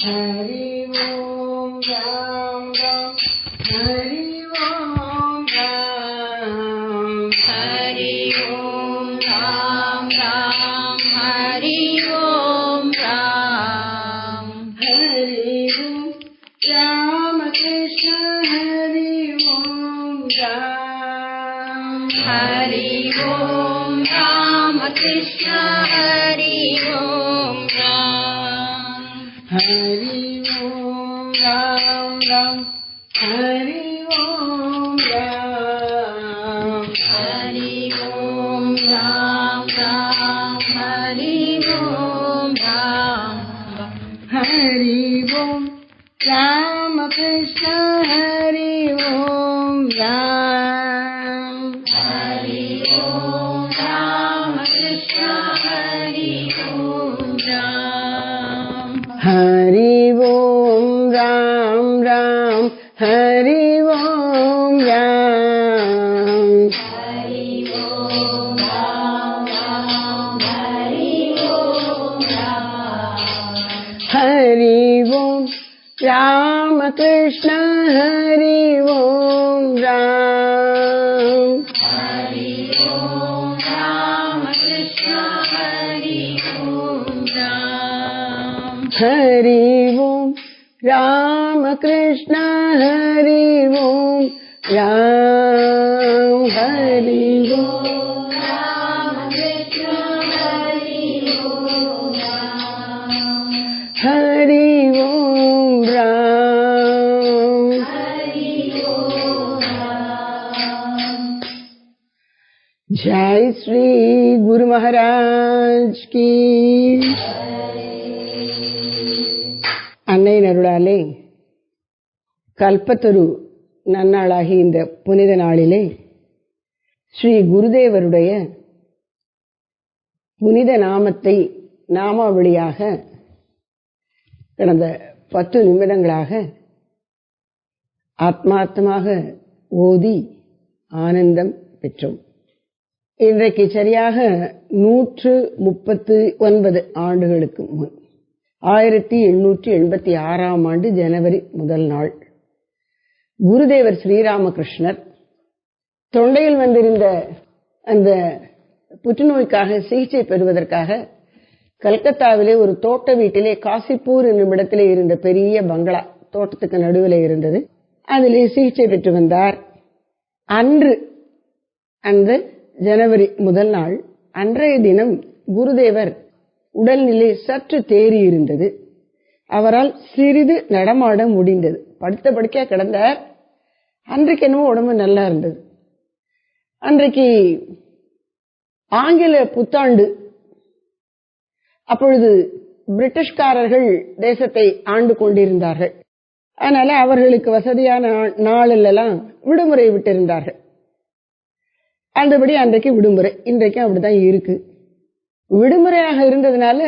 हरि ओम राम राम। हरि ओम राम। हरि ओम राम राम। हरि ओम राम। हरि ओम राम कृष्ण हरि ओम राम। हरि ओम राम कृष्ण कृष्ण हरि ओम राम हरि ओम राम कृष्ण हरि ओम राम हरि ओम राम राम हरि ओम राम हरि ओम राम राम हरि ओम राम हरि ओम राम। कृष्ण हरि ओम राम। हरि ओम राम कृष्ण हरि ओम राम। हरि அருளாலே கல்பத்தரு நன்னாளாகி இந்த புனித நாளிலே ஸ்ரீ குருதேவருடைய புனித நாமத்தை நாமாவளியாக கடந்த பத்து நிமிடங்களாக ஆத்மார்த்தமாக ஓதி ஆனந்தம் பெற்றோம். இன்றைக்கு சரியாக நூற்று முப்பத்து ஒன்பது ஆண்டுகளுக்கு முன். ஆயிரத்தி எண்ணூற்றி எண்பத்தி ஆறாம் ஆண்டு ஜனவரி முதல் நாள். குருதேவர் ஸ்ரீராமகிருஷ்ணர் தொண்டையில் வந்திருந்த அந்த புற்றுநோய்க்காக சிகிச்சை பெறுவதற்காக கல்கத்தாவிலே ஒரு தோட்ட வீட்டிலே காசிப்பூர் என்னும் இடத்திலே இருந்த பெரிய பங்களா தோட்டத்துக்கு நடுவில் இருந்தது. அதிலே சிகிச்சை பெற்று வந்தார். அன்று அந்த ஜனவரி முதல் நாள் அன்றைய தினம் குருதேவர் உடல்நிலை சற்று தேறி இருந்தது. அவரால் சிறிது நடமாட முடிந்தது. படுத்த படுக்கையா கிடந்தார் அன்றைக்கு என்னமோ உடம்பு நல்லா இருந்தது. அன்றைக்கு ஆங்கில புத்தாண்டு. அப்பொழுது பிரிட்டிஷ்காரர்கள் தேசத்தை ஆண்டு கொண்டிருந்தார்கள். அதனால அவர்களுக்கு வசதியான நாளிலெல்லாம் விடுமுறை விட்டிருந்தார்கள். அந்தபடி அன்றைக்கு விடுமுறை. இன்றைக்கும் அப்படிதான் இருக்கு. விடுமுறையாக இருந்ததுனால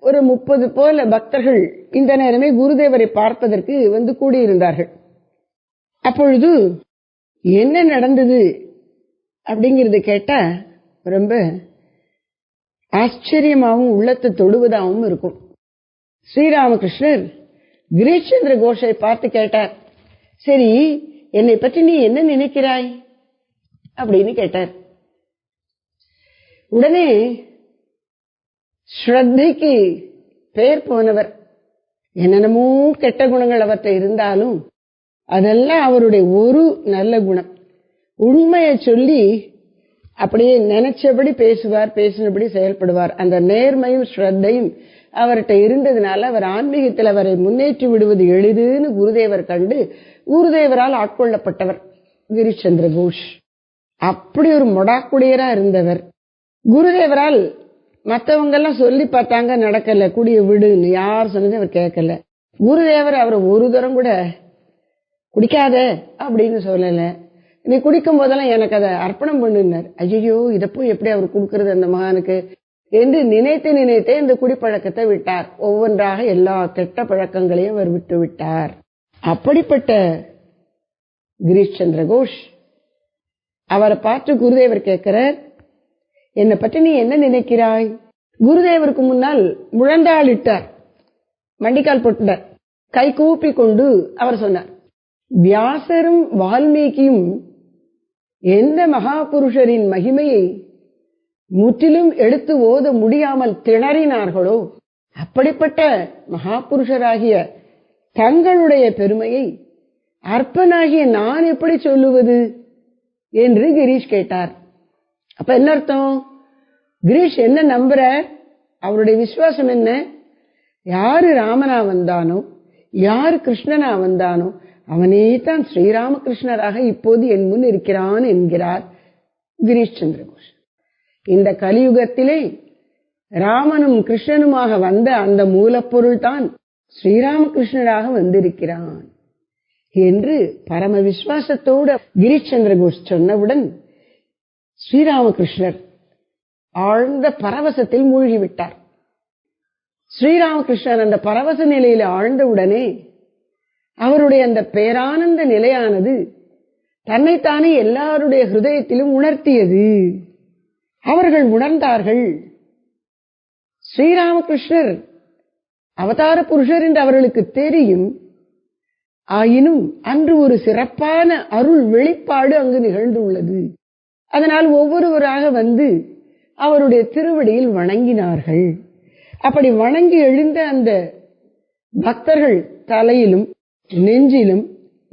ஒரு முப்பது போல பக்தர்கள் இந்த நேரமே குருதேவரை பார்ப்பதற்கு வந்து கூடியிருந்தார்கள். அப்பொழுது என்ன நடந்தது அப்படிங்கறது கேட்டா ரொம்ப ஆச்சரியமாகவும் உள்ளத்தை தொடுவதாகவும் இருக்கும். ஸ்ரீராமகிருஷ்ணர் கிரீஷ்சந்திர கோஷை பார்த்து கேட்டார். சரி என்னை பற்றி நீ என்ன நினைக்கிறாய்? அப்படின்னு கேட்டார். உடனே ஸ்ரத்தைக்கு பெயர் போனவர். என்னென்னமோ கெட்ட குணங்கள் அவற்றை இருந்தாலும் அதெல்லாம் அவருடைய ஒரு நல்ல குணம். உண்மையை சொல்லி அப்படியே நினைச்சபடி பேசுவார் பேசினபடி செயல்படுவார். அந்த நேர்மையும் ஸ்ரத்தையும் அவர்கிட்ட இருந்ததுனால அவர் ஆன்மீகத்தில் அவரை முன்னேற்றி விடுவது எளிதுன்னு குருதேவர் கண்டு குருதேவரால் ஆட்கொள்ளப்பட்டவர் கிரிச்சந்திர கோஷ் அப்படி ஒரு மொடாக்குடியரா இருந்தவர். குருதேவரால் மத்தவங்க எல்லாம் சொல்லி பார்த்தாங்க நடக்கல குடிய விடுன்னு. யார் சொன்னது அவர் கேட்கல. குருதேவர் அவரை ஒரு தரம் கூட குடிக்காத அப்படின்னு சொல்லலை. நீ குடிக்கும் போதெல்லாம் எனக்கு அதை அர்ப்பணம் பண்ணுனார் ஐயோ இதை போய் எப்படி அவர் கொடுக்கறது அந்த மகானுக்கு? என்று நினைத்து நினைத்தே இந்த குடிப்பழக்கத்தை விட்டார். ஒவ்வொன்றாக எல்லா கெட்ட பழக்கங்களையும் அவர் விட்டு விட்டார். அப்படிப்பட்ட கிரீஷ் சந்திர கோஷ் அவரை பார்த்து குருதேவர் கேட்கிறார் என்னை பற்றி நீ என்ன நினைக்கிறாய்? குருதேவருக்கு முன்னால் முழந்தாளிட்டார். மண்டிக்கால் போட்டார் கை கூப்பி கொண்டு அவர் சொன்னார் வியாசரும் வால்மீகியும் எந்த மகாபுருஷரின் மகிமையை முற்றிலும் எடுத்து ஓத முடியாமல் திணறினார்களோ அப்படிப்பட்ட மகாபுருஷராகிய தங்களுடைய பெருமையை அற்பனாகிய நான் எப்படி சொல்லுவது? என்று கிரீஷ் கேட்டார். அப்ப என்ன அர்த்தம்? கிரீஷ் என்ன நம்புற? அவருடைய விசுவாசம் என்ன? யாரு ராமனா வந்தானோ யாரு கிருஷ்ணனா வந்தானோ அவனே தான் ஸ்ரீராமகிருஷ்ணராக இப்போது என் முன் இருக்கிறான் என்கிறார் கிரீஷ் சந்திரகோஷ். இந்த கலியுகத்திலே ராமனும் கிருஷ்ணனுமாக வந்த அந்த மூலப்பொருள் தான் ஸ்ரீராமகிருஷ்ணராக வந்திருக்கிறான் என்று பரம விசுவாசத்தோடு கிரீஷ் சந்திரகோஷ் சொன்னவுடன் ஸ்ரீராமகிருஷ்ணர் ஆழ்ந்த பரவசத்தில் மூழ்கிவிட்டார். ஸ்ரீராமகிருஷ்ணர் அந்த பரவச நிலையில ஆழ்ந்தவுடனே அவருடைய அந்த பேரானந்த நிலையானது தன்னைத்தானே எல்லாருடைய ஹிருதயத்திலும் உணர்த்தியது. அவர்கள் உணர்ந்தார்கள் ஸ்ரீராமகிருஷ்ணர் அவதார புருஷர் என்று அவர்களுக்கு தெரியும். ஆயினும் அன்று ஒரு சிறப்பான அருள் வெளிப்பாடு அங்கு நிகழ்ந்துள்ளது. அதனால் ஒவ்வொருவராக வந்து அவருடைய திருவடியில் வணங்கினார்கள். அப்படி வணங்கி எழுந்த அந்த பக்தர்கள் தலையிலும் நெஞ்சிலும்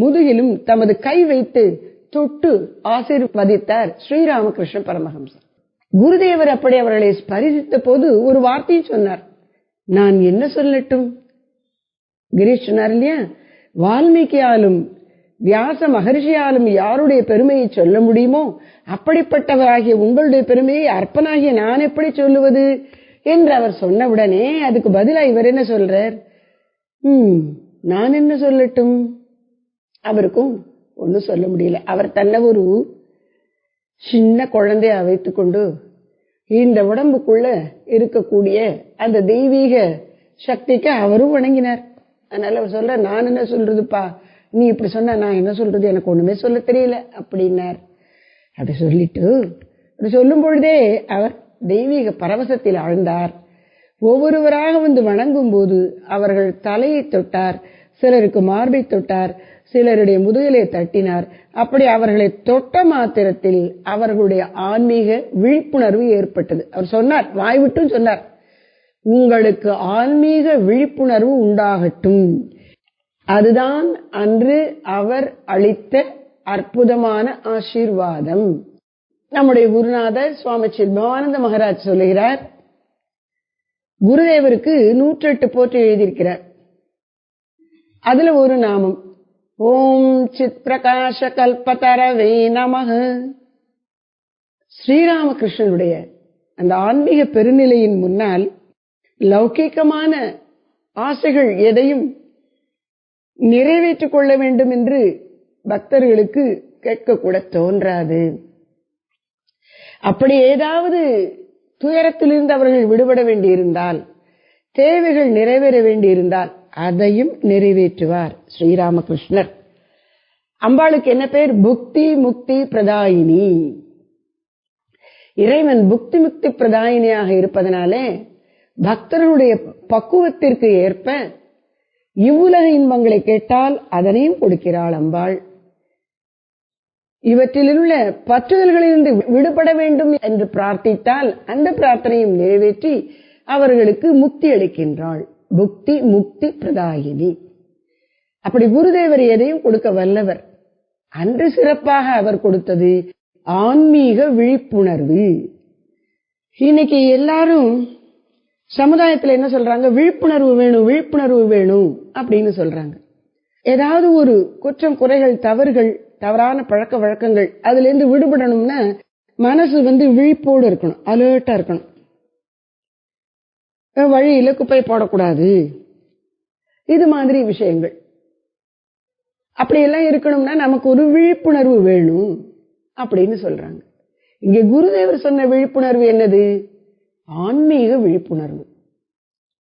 முதுகிலும் தமது கை வைத்து தொட்டு ஆசீர்வதித்தார் ஸ்ரீராமகிருஷ்ண பரமஹம்சர். குருதேவர் அப்படி அவர்களை ஸ்பரிசித்த போது ஒரு வார்த்தையை சொன்னார். நான் என்ன சொல்லட்டும்? கிரீஷ் சொன்னார் இல்லையா? வால்மீகியாலும் வியாச மகர்ஷியாலும் யாருடைய பெருமையை சொல்ல முடியுமோ? அப்படிப்பட்டவராகிய உங்களுடைய பெருமையை அற்பனாகிய நான் எப்படி சொல்லுவது? என்று அவர் சொன்னவுடனே அதுக்கு பதிலா இவர் என்ன சொல்றார்? ம் நான் என்ன சொல்லட்டும்? அவருக்கும் ஒன்றும் சொல்ல முடியல. அவர் தன்னை ஒரு சின்ன குழந்தைய வைத்துக்கொண்டு இந்த உடம்புக்குள்ள இருக்கக்கூடிய அந்த தெய்வீக சக்திக்கு அவரும் வணங்கினார். அதனால அவர் சொல்ற நான் என்ன சொல்றதுப்பா? நீ இப்படி சொன்ன நான் என்ன சொல்றது? எனக்கு ஒண்ணுமே சொல்ல தெரியல அப்படின்னார். அப்படி சொல்லிட்டு அப்படி சொல்லும் பொழுதே அவர் தெய்வீக பரவசத்தில் ஆழ்ந்தார். ஒவ்வொருவராக வந்து வணங்கும் போது அவர்கள் தலையை தொட்டார் சிலருக்கு மார்பை தொட்டார் சிலருடைய முதுகலை தட்டினார். அப்படி அவர்களை தொட்ட மாத்திரத்தில் அவர்களுடைய ஆன்மீக விழிப்புணர்வு ஏற்பட்டது. அவர் சொன்னார் வாய் விட்டும் சொன்னார் உங்களுக்கு ஆன்மீக விழிப்புணர்வு உண்டாகட்டும். அதுதான் அன்று அவர் அளித்த அற்புதமான ஆசீர்வாதம். நம்முடைய குருநாதர் சுவாமி சித்பவானந்த மகாராஜ் சொல்லுகிறார் குருதேவருக்கு நூற்றெட்டு போற்றி எழுதியிருக்கிறார். அதுல ஒரு நாமம் ஓம் சித் பிரகாஷ கல்பதரவே நமக ஸ்ரீராமகிருஷ்ணனுடைய அந்த ஆன்மீக பெருநிலையின் முன்னால் லௌகீகமான ஆசைகள் எதையும் நிறைவேற்றிக் கொள்ள வேண்டும் என்று பக்தர்களுக்கு கேட்கக்கூட தோன்றாது. அப்படி ஏதாவது துயரத்திலிருந்து அவர்கள் விடுபட வேண்டியிருந்தால் தேவைகள் நிறைவேற வேண்டியிருந்தால் அதையும் நிறைவேற்றுவார் ஸ்ரீராமகிருஷ்ணர். அம்பாளுக்கு என்ன பேர்? புக்தி முக்தி பிரதாயினி. இறைவன் புக்தி முக்தி பிரதாயினியாக இருப்பதனாலே பக்தர்களுடைய பக்குவத்திற்கு ஏற்ப இவ்வுலக இன்பங்களை கேட்டால் அதனையும் கொடுக்கிறாள் அம்பாள். இவற்றிலுள்ள பற்றுதல்களிலிருந்து விடுபட வேண்டும் என்று பிரார்த்தித்தால் அந்த பிரார்த்தனையும் நிறைவேற்றி அவர்களுக்கு முக்தி அளிக்கின்றாள். புக்தி முக்தி பிரதாயினி. அப்படி குருதேவர் எதையும் கொடுக்க வல்லவர். அன்று சிறப்பாக அவர் கொடுத்தது ஆன்மீக விழிப்புணர்வு. இன்னைக்கு எல்லாரும் சமுதாயத்தில் என்ன சொல்றாங்க? விழிப்புணர்வு வேணும் விழிப்புணர்வு வேணும் அப்படின்னு சொல்றாங்க. ஏதாவது ஒரு குற்றம் குறைகள் தவறுகள் தவறான பழக்க வழக்கங்கள் அதுல இருந்து விடுபடணும்னா மனசு வந்து விழிப்போடு இருக்கணும் அலர்ட்டா இருக்கணும். வழியில குப்பை போடக்கூடாது. இது மாதிரி விஷயங்கள். அப்படியெல்லாம் இருக்கணும்னா நமக்கு ஒரு விழிப்புணர்வு வேணும் அப்படின்னு சொல்றாங்க. இங்க குருதேவர் சொன்ன விழிப்புணர்வு என்னது? ஆன்மீக விழிப்புணர்வு.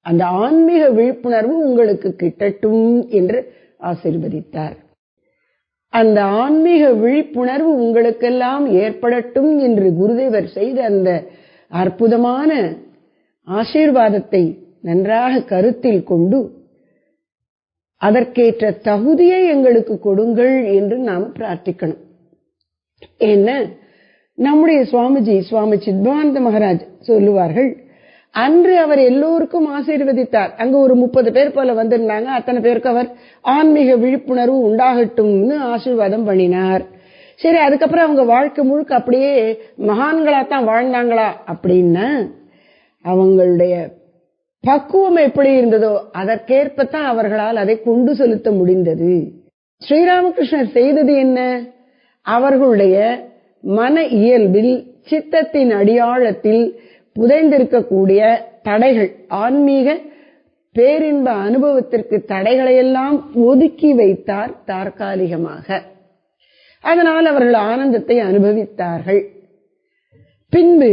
அந்த ஆன்மீக விழிப்புணர்வு உங்களுக்கு கிட்டட்டும் என்று ஆசிர்வதித்தார். அந்த ஆன்மீக விழிப்புணர்வு உங்களுக்கெல்லாம் ஏற்படட்டும் என்று குருதேவர் செய்த அந்த அற்புதமான ஆசீர்வாதத்தை நன்றாக கருத்தில் கொண்டு அதற்கேற்ற தகுதியை எங்களுக்கு கொடுங்கள் என்று நாம் பிரார்த்திக்கணும். என்ன? நம்முடைய சுவாமிஜி சுவாமி சித்பவானந்த மகாராஜ் சொல்லுவார்கள் அன்று அவர் எல்லோருக்கும் ஆசீர்வதித்தார். அங்க ஒரு முப்பது பேர் போல வந்திருந்தாங்க. அத்தனை பேருக்கு அவர் ஆன்மீக விழிப்புணர்வு உண்டாகட்டும்னு ஆசீர்வாதம் பண்ணினார். சரி அதுக்கப்புறம் அவங்க வாழ்க்கை முழுக்க அப்படியே மகான்களா தான் வாழ்ந்தாங்களா அப்படின்னா அவங்களுடைய பக்குவம் எப்படி இருந்ததோ அதற்கேற்பத்தான் அவர்களால் அதை கொண்டு செலுத்த முடிந்தது. ஸ்ரீராமகிருஷ்ணர் செய்தது என்ன? அவர்களுடைய மன இயல்பில் சித்தத்தின் அடியாழத்தில் புதைந்திருக்கக்கூடிய தடைகள் ஆன்மீக பேரின்ப அனுபவத்திற்கு தடைகளையெல்லாம் ஒதுக்கி வைத்தார் தற்காலிகமாக அதனால் அவர்கள் ஆனந்தத்தை அனுபவித்தார்கள். பின்பு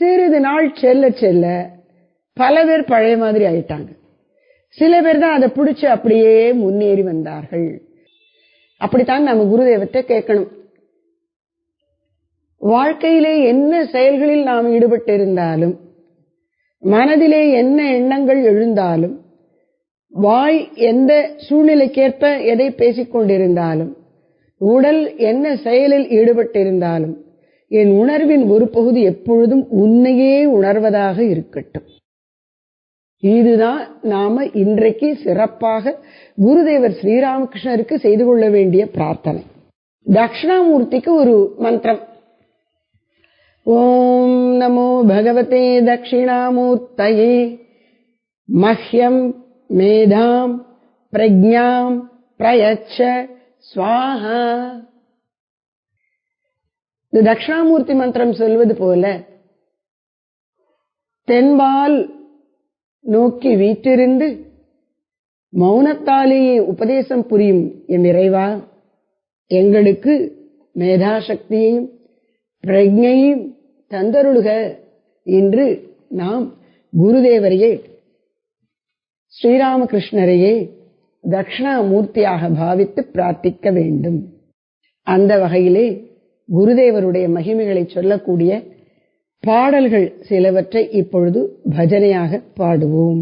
சிறிது நாள் செல்ல செல்ல பல பேர் பழைய மாதிரி ஆயிட்டாங்க. சில பேர் தான் அதை பிடிச்சு அப்படியே முன்னேறி வந்தார்கள். அப்படித்தான் நம்ம குருதேவத்தை கேட்கணும். வாழ்க்கையிலே என்ன செயல்களில் நாம் ஈடுபட்டிருந்தாலும் மனதிலே என்ன எண்ணங்கள் எழுந்தாலும் வாய் எந்த சூழ்நிலைக்கேற்ப எதை பேசிக் கொண்டிருந்தாலும் உடல் என்ன செயலில் ஈடுபட்டிருந்தாலும் என் உணர்வின் ஒரு பகுதி எப்பொழுதும் உன்னையே உணர்வதாக இருக்கட்டும். இதுதான் நாம இன்றைக்கு சிறப்பாக குருதேவர் ஸ்ரீராமகிருஷ்ணருக்கு செய்து கொள்ள வேண்டிய பிரார்த்தனை. தட்சிணாமூர்த்திக்கு ஒரு மந்திரம். ஓம் நமோ பகவதே தட்சிணாமூர்த்தயே. மஹ்யம் மேதாம் பிரஜாம் பிரயச்ச ஸ்வாஹா. இந்த தட்சிணாமூர்த்தி மந்திரம் சொல்வது போல தென்பால் நோக்கி வீற்றிருந்து மௌனத்தாலேயே உபதேசம் புரியும் என் நிறைவா எங்களுக்கு மேதாசக்தியையும் பிரஜையையும் தந்தருளுக என்று நாம் குருதேவரையே ஸ்ரீராமகிருஷ்ணரையே தட்சிணாமூர்த்தியாக பாவித்து பிரார்த்திக்க வேண்டும். அந்த வகையிலே குருதேவருடைய மகிமைகளை சொல்லக்கூடிய பாடல்கள் சிலவற்றை இப்பொழுது பஜனையாக பாடுவோம்.